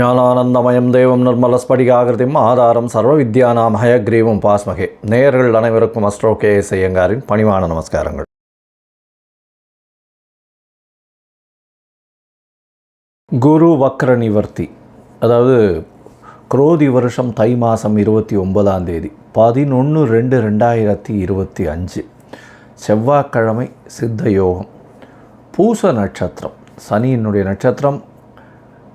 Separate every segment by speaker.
Speaker 1: ஞானானந்தமயம் தேவம் நிர்மலஸ்படிகாகிருதிம் ஆதாரம் சர்வ வித்யானாம் ஹயக்ரீவம் பாஸ்மகே. நேயர்கள் அனைவருக்கும் அஸ்ட்ரோ கே எஸ் ஐயங்காரின் பணிவான நமஸ்காரங்கள். குரு வக்ர நிவர்த்தி அதாவது குரோதி வருஷம் தை மாதம் இருபத்தி ஒன்பதாம் தேதி பதினொன்று ரெண்டு ரெண்டாயிரத்தி இருபத்தி அஞ்சு. செவ்வாய்க்கிழமை சித்த யோகம். பூச நட்சத்திரம் சனியினுடைய நட்சத்திரம்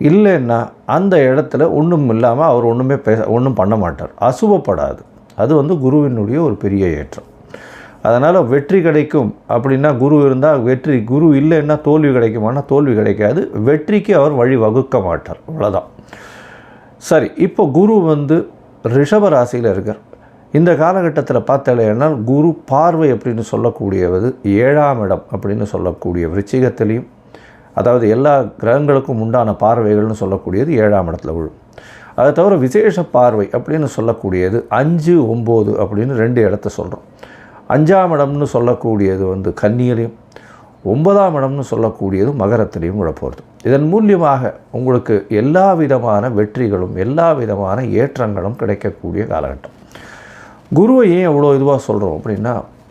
Speaker 1: இல்லைன்னா அந்த இடத்துல ஒன்றும் இல்லாமல் அவர் ஒன்றுமே பேச ஒன்றும் பண்ண மாட்டார். அசுபப்படாது அது வந்து குருவினுடைய ஒரு பெரிய ஏற்றம். அதனால் வெற்றி கிடைக்கும் அப்படின்னா குரு இருந்தால் வெற்றி குரு இல்லைன்னா தோல்வி கிடைக்குமானா தோல்வி கிடைக்காது. வெற்றிக்கு அவர் வழி வகுக்க மாட்டார். அவ்வளோதான் சரி இப்போ குரு வந்து ரிஷப ராசியில் இருக்கார். இந்த காலகட்டத்தில் பார்த்தாலேனால் குரு பார்வை அப்படின்னு சொல்லக்கூடியவது ஏழாம் இடம் அப்படின்னு சொல்லக்கூடிய விருச்சிகத்திலையும் அதாவது எல்லா கிரகங்களுக்கும் உண்டான பார்வைகள்னு சொல்லக்கூடியது ஏழாம் இடத்துல விழும். அதை தவிர விசேஷ பார்வை அப்படின்னு சொல்லக்கூடியது அஞ்சு ஒம்பது அப்படின்னு ரெண்டு இடத்த சொல்கிறோம் அஞ்சாம் இடம்னு சொல்லக்கூடியது வந்து கன்னியிலையும் ஒன்பதாம் இடம்னு சொல்லக்கூடியது மகரத்திலையும் விழப்போகிறது இதன் மூலியமாக உங்களுக்கு எல்லா விதமான வெற்றிகளும் எல்லா விதமான ஏற்றங்களும் கிடைக்கக்கூடிய காலகட்டம். குருவை ஏன் எவ்வளோ இதுவாக சொல்கிறோம் அப்படின்னா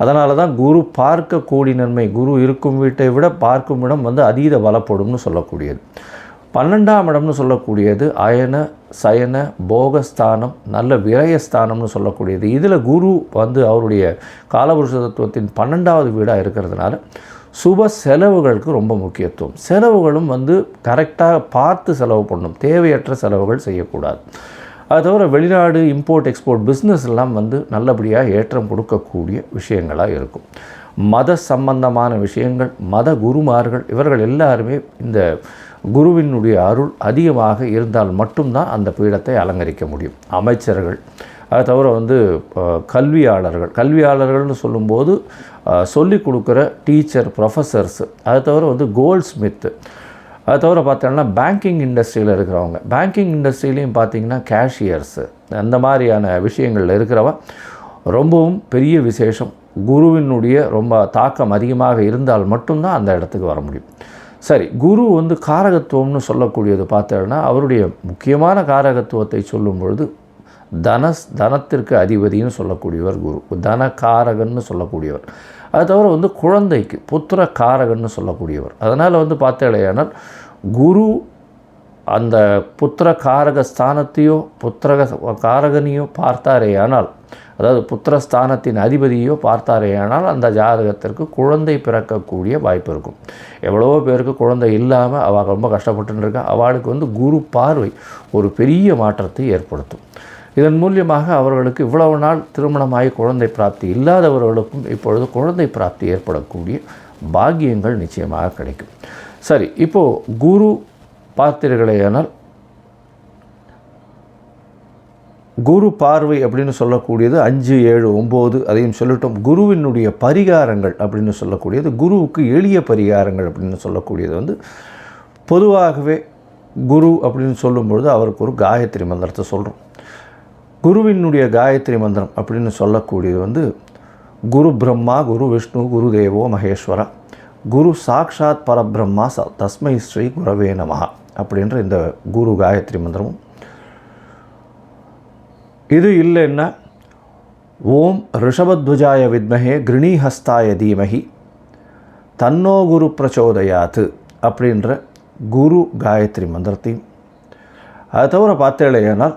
Speaker 1: அதனால தான் குரு பார்க்க கூடி நன்மை குரு இருக்கும் வீட்டை விட பார்க்கும் இடம் வந்து அதீத பலப்படும்னு சொல்லக்கூடியது. பன்னெண்டாம் இடம்னு சொல்லக்கூடியது அயன சயன போகஸ்தானம் நல்ல விரயஸ்தானம்னு சொல்லக்கூடியது. இதில் குரு வந்து அவருடைய காலபுருஷ தத்துவத்தின் பன்னெண்டாவது வீடாக இருக்கிறதுனால சுப செலவுகளுக்கு ரொம்ப முக்கியத்துவம். செலவுகளும் வந்து கரெக்டாக பார்த்து செலவு பண்ணணும் தேவையற்ற செலவுகள் செய்யக்கூடாது. அது தவிர வெளிநாடு இம்போர்ட் எக்ஸ்போர்ட் பிஸ்னஸ் எல்லாம் வந்து நல்லபடியாக ஏற்றம் கொடுக்கக்கூடிய விஷயங்களாக இருக்கும். மத சம்பந்தமான விஷயங்கள் மத குருமார்கள் இவர்கள் எல்லாருமே இந்த குருவினுடைய அருள் அதிகமாக இருந்தால் மட்டும்தான் அந்த பீடத்தை அலங்கரிக்க முடியும். அமைச்சர்கள் அது தவிர வந்து கல்வியாளர்கள் கல்வியாளர்கள்னு சொல்லும்போது சொல்லிக் கொடுக்குற டீச்சர் ப்ரொஃபஸர்ஸு அது தவிர வந்து கோல்ட் ஸ்மித்து அது தவிர பார்த்தோம்னா பேங்கிங் இண்டஸ்ட்ரியில் இருக்கிறவங்க. பேங்கிங் இண்டஸ்ட்ரியிலையும் பார்த்தீங்கன்னா கேஷியர்ஸு அந்த மாதிரியான விஷயங்களில் இருக்கிறவ ரொம்பவும் பெரிய விசேஷம். குருவினுடைய ரொம்ப தாக்கம் அதிகமாக இருந்தால் மட்டும்தான் அந்த இடத்துக்கு வர முடியும். சரி குரு வந்து காரகத்துவம்னு சொல்லக்கூடியது பார்த்தோன்னா அவருடைய முக்கியமான காரகத்துவத்தை சொல்லும் பொழுது தனஸ் தனத்திற்கு அதிபதினு சொல்லக்கூடியவர் குரு. தனகாரகன்னு சொல்லக்கூடியவர். அது தவிர வந்து குழந்தைக்கு புத்திர காரகன்னு சொல்லக்கூடியவர். அதனால் வந்து பார்த்தாலேயானால் குரு அந்த புத்திர காரக ஸ்தானத்தையோ புத்திரக காரகனையோ பார்த்தாரேயானால் அதாவது புத்திரஸ்தானத்தின் அதிபதியோ பார்த்தாரேயானால் அந்த ஜாதகத்திற்கு குழந்தை பிறக்கக்கூடிய வாய்ப்பு இருக்கும். எவ்வளவோ பேருக்கு குழந்தை இல்லாமல் அவள் ரொம்ப கஷ்டப்பட்டுன்னு இருக்கா. அவளுக்கு வந்து குரு பார்வை ஒரு பெரிய மாற்றத்தை ஏற்படுத்தும். இதன் மூலியமாக அவர்களுக்கு இவ்வளவு நாள் திருமணமாகி குழந்தை பிராப்தி இல்லாதவர்களுக்கும் இப்பொழுது குழந்தை பிராப்தி ஏற்படக்கூடிய பாக்கியங்கள் நிச்சயமாக கிடைக்கும். சரி இப்போது குரு பார்த்தீர்களேயானால் குரு பார்வை அப்படின்னு சொல்லக்கூடியது அஞ்சு ஏழு ஒம்பது அதையும் சொல்லட்டும் குருவினுடைய பரிகாரங்கள் அப்படின்னு சொல்லக்கூடியது குருவுக்கு எளிய பரிகாரங்கள் அப்படின்னு சொல்லக்கூடியது வந்து பொதுவாகவே குரு அப்படின்னு சொல்லும்பொழுது அவருக்கு ஒரு காயத்ரி மந்திரத்தை சொல்கிறோம் குருவினுடைய காயத்ரி மந்திரம் அப்படின்னு சொல்லக்கூடியது வந்து குரு பிரம்மா குரு விஷ்ணு குரு தேவோ மகேஸ்வரா. குரு சாக்ஷாத் பரபிரம்மா ச தஸ்மை ஸ்ரீ குரவே நமஹா அப்படின்ற இந்த குரு காயத்ரி மந்திரமும். இது இல்லைன்னா ஓம் ரிஷபத்வஜாய வித்மஹே கிருணிஹஸ்தாய தீமஹி தன்னோ குரு பிரச்சோதயாத்து அப்படின்ற குரு காயத்ரி மந்திரத்தையும். அது தவிர பார்த்தேன் ஏன்னால்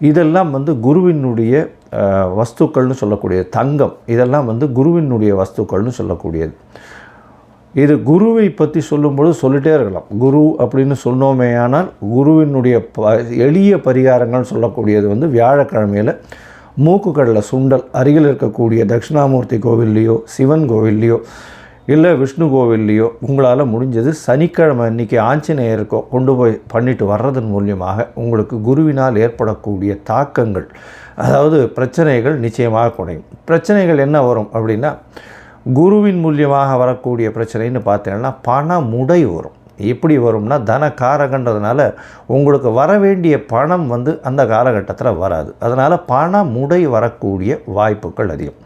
Speaker 1: இதெல்லாம் வந்து குருவினுடைய வஸ்துக்கள்னு சொல்லக்கூடிய தங்கம். இதெல்லாம் வந்து குருவினுடைய வஸ்துக்கள்னு சொல்லக்கூடியது. இது குருவை பற்றி சொல்லும்பொழுது சொல்லிட்டே இருக்கலாம். குரு அப்படின்னு சொன்னோமே ஆனால் குருவினுடைய ப எளிய பரிகாரங்கள் சொல்லக்கூடியது வந்து வியாழக்கிழமையில் மூக்குக்கடலை சுண்டல் அருகில் இருக்கக்கூடிய தட்சிணாமூர்த்தி கோவில்லையோ சிவன் கோவில்லையோ இல்லை விஷ்ணு கோவில்லையோ உங்களால் முடிஞ்சது சனிக்கிழமை அன்றைக்கி ஆஞ்சநேயருக்கோ கொண்டு போய் பண்ணிட்டு வர்றதன் மூலியமாக உங்களுக்கு குருவினால் ஏற்படக்கூடிய தாக்கங்கள் அதாவது பிரச்சனைகள் நிச்சயமாக குறையும். பிரச்சனைகள் என்ன வரும் அப்படின்னா குருவின் மூலியமாக வரக்கூடிய பிரச்சனைன்னு பார்த்தீங்கன்னா பண முடை வரும். எப்படி வரும்னா தன காரகன்றதுனால உங்களுக்கு வர வேண்டிய பணம் வந்து அந்த காலகட்டத்தில் வராது. அதனால் பண முடை வரக்கூடிய வாய்ப்புகள் அதிகம்.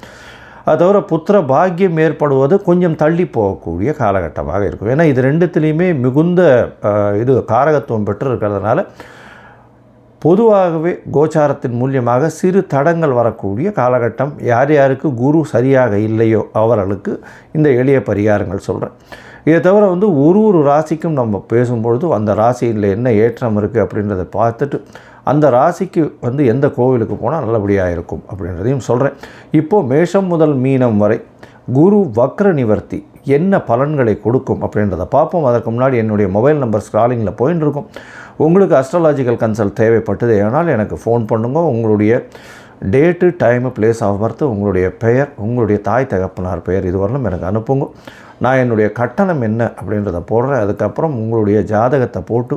Speaker 1: அது தவிர புத்திர பாக்கியம் ஏற்படுவது கொஞ்சம் தள்ளி போகக்கூடிய காலகட்டமாக இருக்கும். ஏன்னா இது ரெண்டுத்துலேயுமே மிகுந்த இது காரகத்துவம் பெற்று இருக்கிறதுனால பொதுவாகவே கோச்சாரத்தின் மூலியமாக சிறு தடங்கள் வரக்கூடிய காலகட்டம் யார் யாருக்கு குரு சரியாக இல்லையோ அவர்களுக்கு இந்த எளிய பரிகாரங்கள் சொல்கிறேன் இதை தவிர வந்து ஒரு ஒரு ராசிக்கும் நம்ம பேசும்பொழுது அந்த ராசியில் என்ன ஏற்றம் இருக்குது அப்படின்றத பார்த்துட்டு அந்த ராசிக்கு வந்து எந்த கோவிலுக்கு போனால் நல்லபடியாக இருக்கும் அப்படின்றதையும் சொல்கிறேன். இப்போது மேஷம் முதல் மீனம் வரை குரு வக்ர நிவர்த்தி என்ன பலன்களை கொடுக்கும் அப்படின்றத பார்ப்போம். அதற்கு முன்னாடி என்னுடைய மொபைல் நம்பர் ஸ்க்ராலிங்கில் போயின்னு இருக்கும். உங்களுக்கு அஸ்ட்ராலாஜிக்கல் கன்சல்ட் தேவைப்பட்டது ஆனால் எனக்கு ஃபோன் பண்ணுங்க. உங்களுடைய date time place of birth உங்களுடைய பெயர் உங்களுடைய தாய் தகப்பனார் பெயர் இதுவரையிலும் எனக்கு அனுப்புங்க. நான் என்னுடைய கட்டணம் என்ன அப்படின்றத போடுறேன். அதுக்கப்புறம் உங்களுடைய ஜாதகத்தை போட்டு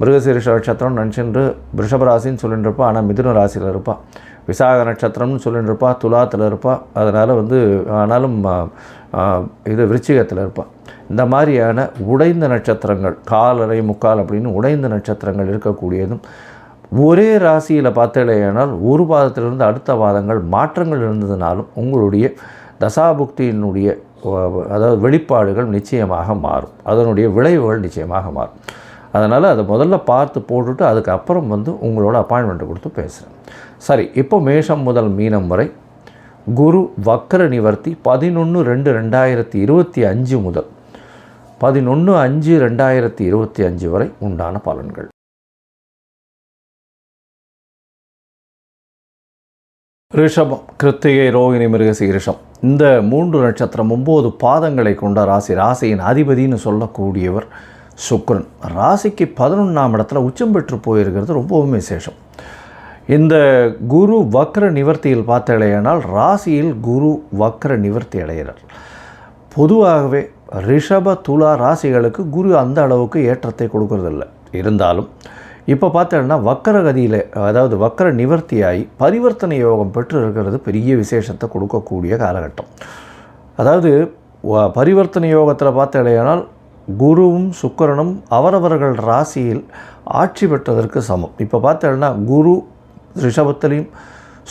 Speaker 1: மிருகசீரிஷ நட்சத்திரம் நினச்சிட்டு ரிஷபராசின்னு சொல்லிட்டு இருப்பா ஆனால் மிதுன ராசியில் இருப்பாள் விசாக நட்சத்திரம்னு சொல்லிட்டு இருப்பா துலாத்தில் இருப்பா. அதனால் வந்து ஆனாலும் இது விருச்சிகத்தில் இருப்பாள் இந்த மாதிரியான உடைந்த நட்சத்திரங்கள் காலரை முக்கால் அப்படின்னு உடைந்த நட்சத்திரங்கள் இருக்கக்கூடியதும் ஒரே ராசியில் பார்த்தேனால் ஒரு பாதத்திலிருந்து அடுத்த பாதங்கள் மாற்றங்கள் இருந்ததுனாலும் உங்களுடைய தசாபுக்தியினுடைய அதாவது வெளிப்பாடுகள் நிச்சயமாக மாறும். அதனுடைய விளைவுகள் நிச்சயமாக மாறும். அதனால் அதை முதல்ல பார்த்து போட்டுட்டு அதுக்கப்புறம் வந்து உங்களோட அப்பாயின்மெண்ட் கொடுத்து பேசுகிறேன் சரி இப்போ மேஷம் முதல் மீனம் வரை குரு வக்கர நிவர்த்தி பதினொன்று ரெண்டு ரெண்டாயிரத்தி இருபத்தி அஞ்சு முதல் பதினொன்று அஞ்சு ரெண்டாயிரத்தி இருபத்தி அஞ்சு வரை உண்டான பலன்கள். ரிஷபம் கிருத்திகை ரோகிணி மிருகசீரிஷம் இந்த மூன்று நட்சத்திரம் ஒம்பது பாதங்களை கொண்ட ராசி ராசியின் அதிபதின்னு சொல்லக்கூடியவர் சுக்ரன். ராசிக்கு பதினொன்றாம் இடத்துல உச்சம் பெற்று போயிருக்கிறது ரொம்பவும் விசேஷம். இந்த குரு வக்ர நிவர்த்தியில் பார்த்தலையானால் ராசியில் குரு வக்ர நிவர்த்தி அடைகிறார். பொதுவாகவே ரிஷப துலா ராசிகளுக்கு குரு அந்த அளவுக்கு ஏற்றத்தை கொடுக்கறதில்ல. இருந்தாலும் இப்போ பார்த்தோன்னா வக்கரகதியில் அதாவது வக்கர நிவர்த்தியாகி பரிவர்த்தனை யோகம் பெற்று இருக்கிறது பெரிய விசேஷத்தை கொடுக்கக்கூடிய காலகட்டம். அதாவது பரிவர்த்தனை யோகத்தில் பார்த்தலையானால் குருவும் சுக்கரனும் அவரவர்கள் ராசியில் ஆட்சி பெற்றதற்கு சமம். இப்போ பார்த்தோம்னா குரு ரிஷபத்திலையும்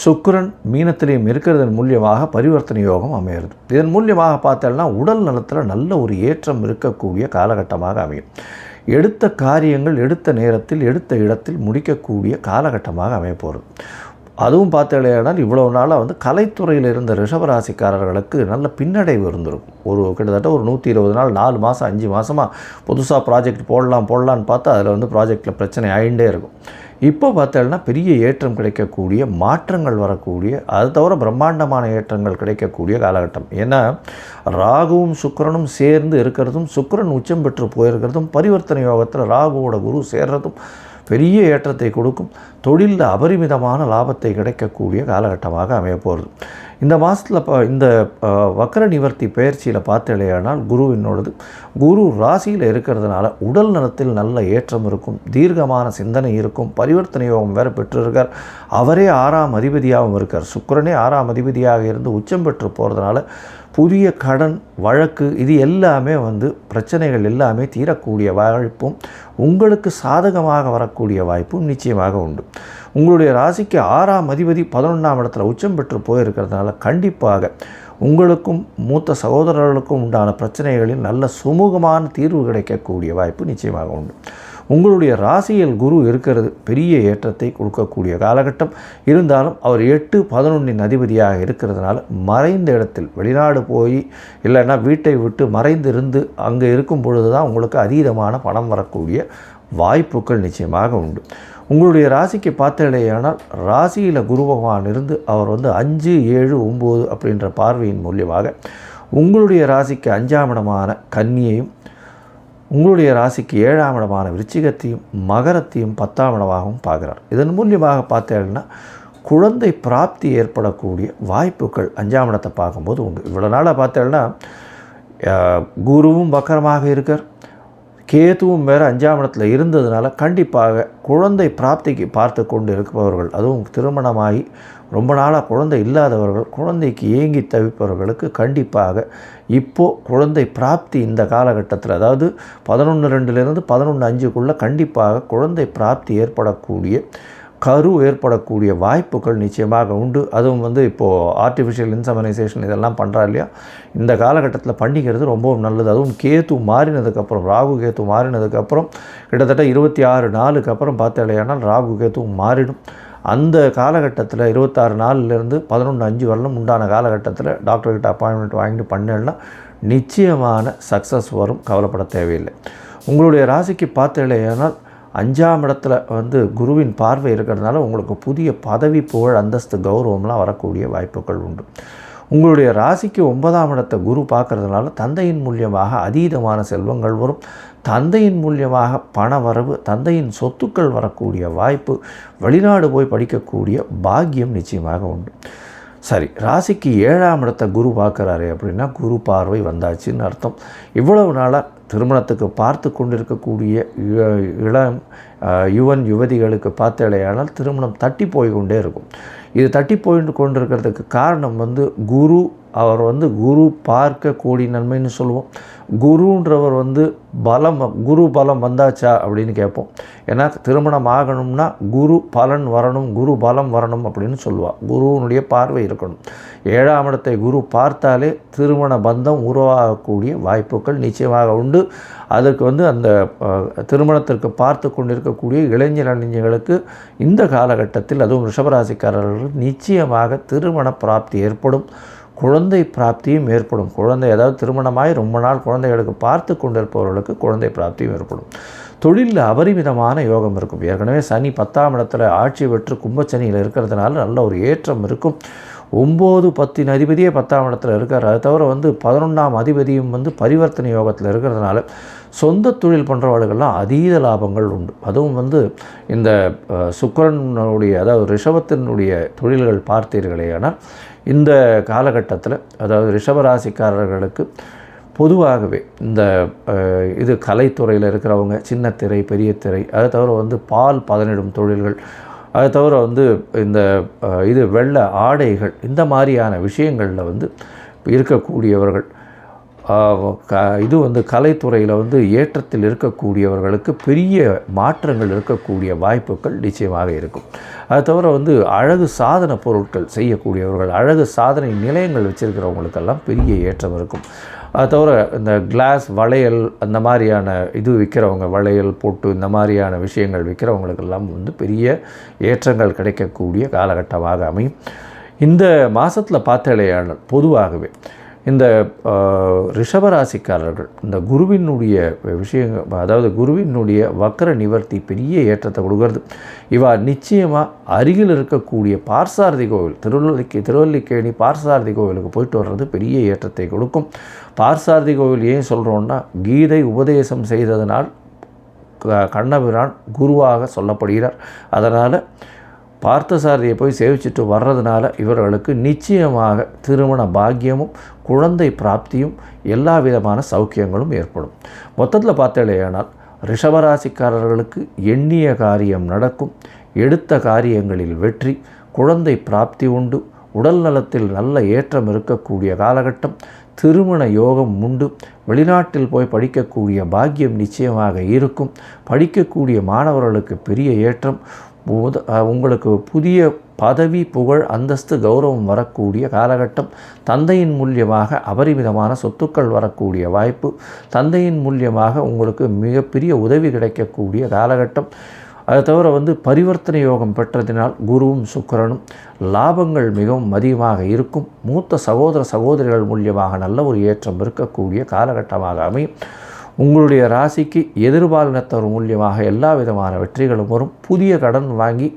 Speaker 1: சுக்கரன் மீனத்திலையும் இருக்கிறதன் மூலியமாக பரிவர்த்தனை யோகம் அமையிறது இதன் மூலியமாக பார்த்தோம்னா உடல் நலத்தில் நல்ல ஒரு ஏற்றம் இருக்கக்கூடிய காலகட்டமாக அமையும். எடுத்த காரியங்கள் எடுத்த நேரத்தில் எடுத்த இடத்தில் முடிக்கக்கூடிய காலகட்டமாக அமைய போகிறது அதுவும் பார்த்தீங்கன்னா இவ்வளோ நாளாக வந்து கலைத்துறையில் இருந்த ரிஷபராசிக்காரர்களுக்கு நல்ல பின்னடைவு இருந்திருக்கும். ஒரு கிட்டத்தட்ட ஒரு நூற்றி இருபது நாள் நாலு மாதம் அஞ்சு மாதமாக புதுசாக ப்ராஜெக்ட் போடலாம் போடலான்னு பார்த்தா அதில் வந்து ப்ராஜெக்டில் பிரச்சனை ஆகிண்டே இருக்கும். இப்போ பார்த்தோம்னா பெரிய ஏற்றம் கிடைக்கக்கூடிய மாற்றங்கள் வரக்கூடிய அது தவிர பிரம்மாண்டமான ஏற்றங்கள் கிடைக்கக்கூடிய காலகட்டம். ஏன்னா ராகுவும் சுக்கரனும் சேர்ந்து இருக்கிறதும் சுக்கரன் உச்சம் பெற்று போயிருக்கிறதும் பரிவர்த்தனை யோகத்தில் ராகுவோட குரு சேர்றதும் பெரிய ஏற்றத்தை கொடுக்கும் தொழிலில் அபரிமிதமான லாபத்தை கிடைக்கக்கூடிய காலகட்டமாக அமையப்போகிறது இந்த மாதத்தில் ப இந்த வக்கர நிவர்த்தி பயிற்சியில் பார்த்தலையானால் குருவினோடது குரு ராசியில் இருக்கிறதுனால உடல் நலத்தில் நல்ல ஏற்றம் இருக்கும் தீர்க்கமான சிந்தனை இருக்கும் பரிவர்த்தனை யோகம் வேறு பெற்றிருக்கார். அவரே ஆறாம் அதிபதியாகவும் இருக்கார். சுக்கிரனே ஆறாம் அதிபதியாக இருந்து உச்சம் பெற்று போகிறதுனால புதிய கடன் வழக்கு இது எல்லாமே வந்து பிரச்சனைகள் எல்லாமே தீரக்கூடிய வாய்ப்பும் உங்களுக்கு சாதகமாக வரக்கூடிய வாய்ப்பும் நிச்சயமாக உண்டு. உங்களுடைய ராசிக்கு ஆறாம் அதிபதி பதினொன்றாம் இடத்துல உச்சம் பெற்று போயிருக்கிறதுனால கண்டிப்பாக உங்களுக்கும் மூத்த சகோதரர்களுக்கும் உண்டான பிரச்சனைகளில் நல்ல சுமூகமான தீர்வு கிடைக்கக்கூடிய வாய்ப்பு நிச்சயமாக உண்டு. உங்களுடைய ராசியில் குரு இருக்கிறது பெரிய ஏற்றத்தை கொடுக்கக்கூடிய காலகட்டம். இருந்தாலும் அவர் எட்டு பதினொன்றின் அதிபதியாக இருக்கிறதுனால மறைந்த இடத்தில் வெளிநாடு போய் இல்லைன்னா வீட்டை விட்டு மறைந்திருந்து அங்கே இருக்கும் பொழுது தான் உங்களுக்கு அதீதமான பணம் வரக்கூடிய வாய்ப்புகள் நிச்சயமாக உண்டு. உங்களுடைய ராசிக்கு பார்த்தடையானால் ராசியில் குரு பகவான் இருந்து அவர் வந்து அஞ்சு ஏழு ஒம்பது அப்படின்ற பார்வையின் மூலியமாக உங்களுடைய ராசிக்கு அஞ்சாம் இடமான கன்னியையும் உங்களுடைய ராசிக்கு ஏழாம் இடமான விருச்சிகத்தையும் மகரத்தையும் பத்தாம் இடமாகவும் பார்க்குறார். இதன் மூலியமாக பார்த்தேன்னா குழந்தை பிராப்தி ஏற்படக்கூடிய வாய்ப்புகள் அஞ்சாம் இடத்தை பார்க்கும்போது உண்டு. இவ்வளோ நாளாக பார்த்தேன்னா குருவும் வக்கரமாக இருக்கார். கேதுவும் வேறு அஞ்சாம் இடத்துல இருந்ததுனால கண்டிப்பாக குழந்தை பிராப்திக்கு பார்த்து கொண்டு இருப்பவர்கள் அதுவும் திருமணமாகி ரொம்ப நாளாக குழந்தை இல்லாதவர்கள் குழந்தைக்கு ஏங்கி தவிப்பவர்களுக்கு கண்டிப்பாக இப்போது குழந்தை பிராப்தி இந்த காலகட்டத்தில் அதாவது பதினொன்று ரெண்டுலேருந்து பதினொன்று அஞ்சுக்குள்ளே கண்டிப்பாக குழந்தை பிராப்தி ஏற்படக்கூடிய கரு ஏற்படக்கூடிய வாய்ப்புகள் நிச்சயமாக உண்டு. அதுவும் வந்து இப்போது ஆர்டிஃபிஷியல் இன்சமனைசேஷன் இதெல்லாம் பண்ணுறா இல்லையா? இந்த காலகட்டத்தில் பண்ணிக்கிறது ரொம்பவும் நல்லது. அதுவும் கேத்து மாறினதுக்கப்புறம் ராகு கேத்து மாறினதுக்கப்புறம் கிட்டத்தட்ட இருபத்தி ஆறு நாளுக்கு அப்புறம் பார்த்தாலேயானால் ராகு கேத்துவும் மாறிடும். அந்த காலகட்டத்தில் இருபத்தாறு நாள்லேருந்து பதினொன்று அஞ்சு வரலும் உண்டான காலகட்டத்தில் டாக்டர்கிட்ட அப்பாயின்மெண்ட் வாங்கிட்டு பண்ணேன்னா நிச்சயமான சக்ஸஸ் வரும். கவலைப்பட தேவையில்லை. உங்களுடைய ராசிக்கு பார்த்தேனால் அஞ்சாம் இடத்துல வந்து குருவின் பார்வை இருக்கிறதுனால உங்களுக்கு புதிய பதவி புகழ் அந்தஸ்து கௌரவம்லாம் வரக்கூடிய வாய்ப்புகள் உண்டு. உங்களுடைய ராசிக்கு ஒன்பதாம் இடத்தை குரு பார்க்கறதுனால தந்தையின் மூலியமாக அதீதமான செல்வங்கள் வரும். தந்தையின் மூலியமாக பண வரவு தந்தையின் சொத்துக்கள் வரக்கூடிய வாய்ப்பு வெளிநாடு போய் படிக்கக்கூடிய பாக்கியம் நிச்சயமாக உண்டு. சரி ராசிக்கு ஏழாம் இடத்தை குரு பார்க்குறாரு அப்படின்னா குரு பார்வை வந்தாச்சுன்னு அர்த்தம். இவ்வளவு நாளாக திருமணத்துக்கு பார்த்து கொண்டிருக்கக்கூடிய இளம் யுவன் யுவதிகளுக்கு பார்த்தேடையானால் திருமணம் தட்டி போய் கொண்டே இருக்கும். இது தட்டி போய் கொண்டிருக்கிறதுக்கு காரணம் வந்து குரு அவர் வந்து குரு பார்க்க கோடி நன்மைன்னு சொல்லுவோம். குருன்றவர் வந்து பலம் குரு பலம் வந்தாச்சா அப்படின்னு கேட்போம். ஏன்னா திருமணம் ஆகணும்னா குரு பலன் வரணும் குரு பலம் வரணும் அப்படின்னு சொல்லுவாள் குருவனுடைய பார்வை இருக்கணும். ஏழாம் இடத்தை குரு பார்த்தாலே திருமண பந்தம் உருவாகக்கூடிய வாய்ப்புகள் நிச்சயமாக உண்டு. அதற்கு வந்து அந்த திருமணத்திற்கு பார்த்து கொண்டிருக்கக்கூடிய இளைஞர் இளைஞர்களுக்கு இந்த காலகட்டத்தில் அதுவும் ரிஷபராசிக்காரர்கள் நிச்சயமாக திருமண பிராப்தி ஏற்படும். குழந்தை பிராப்தியும் ஏற்படும். குழந்தை ஏதாவது திருமணமாய் ரொம்ப நாள் குழந்தைகளுக்கு பார்த்து கொண்டிருப்பவர்களுக்கு குழந்தை பிராப்தியும் ஏற்படும். தொழிலில் அபரிமிதமான யோகம் இருக்கும். ஏற்கனவே சனி பத்தாம் இடத்துல ஆட்சி பெற்று கும்பச்சனியில் இருக்கிறதுனால நல்ல ஒரு ஏற்றம் இருக்கும். ஒம்பது பத்தின் அதிபதியே பத்தாம் இடத்துல இருக்கார். அதை தவிர வந்து பதினொன்றாம் அதிபதியும் வந்து பரிவர்த்தனை யோகத்தில் இருக்கிறதுனால சொந்த தொழில் பண்ணுறவர்களுக்கெல்லாம் அதீத லாபங்கள் உண்டு. அதுவும் வந்து இந்த சுக்கரனுடைய அதாவது ரிஷபத்தினுடைய தொழில்கள் பார்த்தீர்களேயானால் இந்த காலகட்டத்தில் அதாவது ரிஷபராசிக்காரர்களுக்கு பொதுவாகவே இந்த இது கலைத்துறையில் இருக்கிறவங்க சின்ன திரை பெரிய திரை அதை தவிர வந்து பால் பதனிடும் தொழில்கள் அதை தவிர வந்து இந்த இது வெள்ள ஆடைகள் இந்த மாதிரியான விஷயங்களில் வந்து இருக்கக்கூடியவர்கள். இது வந்து கலைத்துறையில் வந்து ஏற்றத்தில் இருக்கக்கூடியவர்களுக்கு பெரிய மாற்றங்கள் இருக்கக்கூடிய வாய்ப்புகள் நிச்சயமாக இருக்கும். அது தவிர வந்து அழகு சாதன பொருட்கள் செய்யக்கூடியவர்கள் அழகு சாதனை நிலையங்கள் வச்சுருக்கிறவங்களுக்கெல்லாம் பெரிய ஏற்றம் இருக்கும். அது தவிர இந்த கிளாஸ் வளையல் அந்த மாதிரியான இது விற்கிறவங்க வளையல் போட்டு இந்த மாதிரியான விஷயங்கள் விற்கிறவங்களுக்கெல்லாம் வந்து பெரிய ஏற்றங்கள் கிடைக்கக்கூடிய காலகட்டமாக அமையும். இந்த மாதத்தில் பார்த்தாலேயான பொதுவாகவே இந்த ரிஷபராசிக்காரர்கள் இந்த குருவினுடைய விஷயங்கள் அதாவது குருவினுடைய வக்கர நிவர்த்தி பெரிய ஏற்றத்தை கொடுக்கறது. இவா நிச்சயமாக அருகில் இருக்கக்கூடிய பார்சாரதி கோவில் திருவல்லிக்கு திருவல்லிக்கேணி பார்சாரதி கோவிலுக்கு போயிட்டு வர்றது பெரிய ஏற்றத்தை கொடுக்கும். பார்சாரதி கோவில் ஏன் சொல்கிறோன்னா கீதை உபதேசம் செய்ததனால் கண்ணபிரான் குருவாக சொல்லப்படுகிறார். அதனால் பார்த்தசாரதியை போய் சேவிச்சுட்டு வர்றதுனால இவர்களுக்கு நிச்சயமாக திருமண பாக்கியமும் குழந்தை பிராப்தியும் எல்லா விதமான சௌக்கியங்களும் ஏற்படும். மொத்தத்தில் பார்த்தேனால் ரிஷபராசிக்காரர்களுக்கு எண்ணிய காரியம் நடக்கும். எடுத்த காரியங்களில் வெற்றி குழந்தை பிராப்தி உண்டு. உடல் நலத்தில் நல்ல ஏற்றம் இருக்கக்கூடிய காலகட்டம் திருமண யோகம் உண்டு. வெளிநாட்டில் போய் படிக்கக்கூடிய பாக்கியம் நிச்சயமாக இருக்கும். படிக்கக்கூடிய மாணவர்களுக்கு பெரிய ஏற்றம். உங்களுக்கு புதிய பதவி புகழ் அந்தஸ்து கௌரவம் வரக்கூடிய காலகட்டம் தந்தையின் மூலியமாக அபரிமிதமான சொத்துக்கள் வரக்கூடிய வாய்ப்பு தந்தையின் மூலியமாக உங்களுக்கு மிகப்பெரிய உதவி கிடைக்கக்கூடிய காலகட்டம். அதை தவிர வந்து பரிவர்த்தனை யோகம் பெற்றதினால் குருவும் சுக்கரனும் லாபங்கள் மிகவும் அதிகமாக இருக்கும். மூத்த சகோதர சகோதரிகள் மூலியமாக நல்ல ஒரு ஏற்றம் இருக்கக்கூடிய காலகட்டமாக அமையும். உங்களுடைய ராசிக்கு எதிர்பாலினத்தவர் மூலியமாக எல்லா விதமான வெற்றிகளும் வரும். புதிய கடன் வாங்கி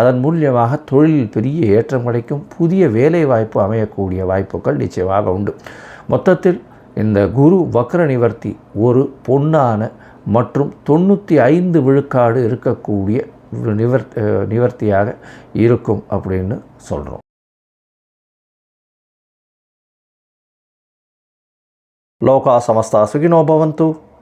Speaker 1: அதன் மூலியமாக தொழிலில் பெரிய ஏற்றம் கிடைக்கும். புதிய வேலை வாய்ப்பு அமையக்கூடிய வாய்ப்புகள் நிச்சயமாக உண்டு. மொத்தத்தில் இந்த குரு வக்ர நிவர்த்தி ஒரு பொன்னான மற்றும் தொண்ணூற்றி ஐந்து விழுக்காடு இருக்கக்கூடிய நிவர் நிவர்த்தியாக இருக்கும் அப்படின்னு சொல்கிறோம் லோகா சமஸ்தா சுகினோ பவந்து.